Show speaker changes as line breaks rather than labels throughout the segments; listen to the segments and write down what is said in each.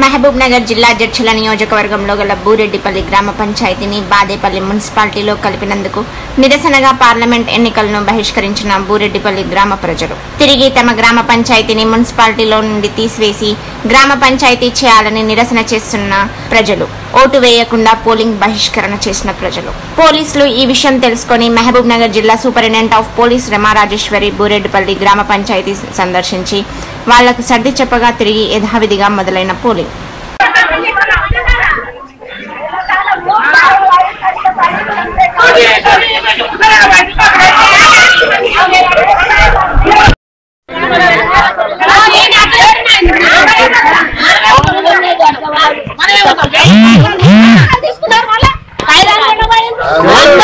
మహబూబ్ నగర్ జిల్లా జడ్చల నియోజకవర్గంలో గల బూరెడ్డిపల్లి గ్రామ పంచాయతీని బాదేపల్లి మున్సిపాలిటీలో కలిపినందుకు నిరసనగా పార్లమెంట్ ఎన్నికలను బహిష్కరించిన బూరెడ్డిపల్లి గ్రామ ప్రజలు. తిరిగి తమ గ్రామ పంచాయతీని మున్సిపాలిటీలో నుండి తీసివేసి గ్రామ పంచాయతీ చేయాలని నిరసన చేస్తున్న ప్రజలు. ఓటు వేయకుండా పోలింగ్ బహిష్కరణ చేసిన ప్రజలు. పోలీసులు ఈ విషయం తెలుసుకొని మహబూబ్ నగర్ జిల్లా superintendent of police Ramarajeshwari Bureddipalli గ్రామ పంచాయతీ సందర్శించి వాళ్ళకు సర్ది చెప్పగా తిరిగి యథావిధిగా మొదలైన పోలింగ్.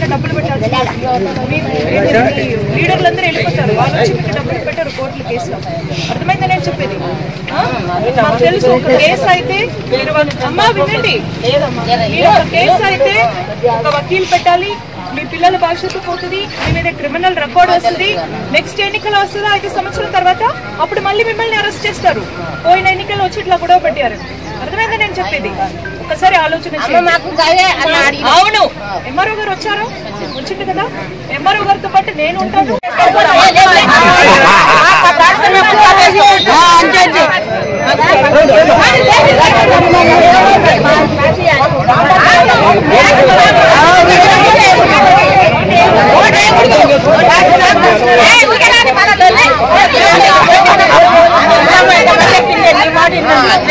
ఉన్న డబ్బులు మీ లీడర్లందరూ వెళ్ళిపోతారు. వాళ్ళు వచ్చి మీకు డబ్బులు పెట్టారు కోర్టులు కేసులో. అర్థమైందా నేను చెప్పేది? నాకు తెలుసు ఒక కేసు అయితే అమ్మా వినండి. కేసు అయితే ఒక వకీల్ పెట్టాలి మీ పిల్లల భవిష్యత్తు పోతుంది మీ మీద క్రిమినల్ రికార్డ్ వస్తుంది నెక్స్ట్ ఎన్నికలు వస్తుందా ఐదు సంవత్సరాల తర్వాత? అప్పుడు మళ్ళీ మిమ్మల్ని అరెస్ట్ చేస్తారు. పోయిన ఎన్నికలు వచ్చి ఇట్లా గొడవ పెట్టారు. అర్థమైందా నేను చెప్పేది? ఒక్కసారి ఆలోచన అవును ఎంఆర్ఓ గారు వచ్చారు వచ్చింది కదా ఎంఆర్ఓ గారితో పాటు నేను ఉంటాను అంతే అంతే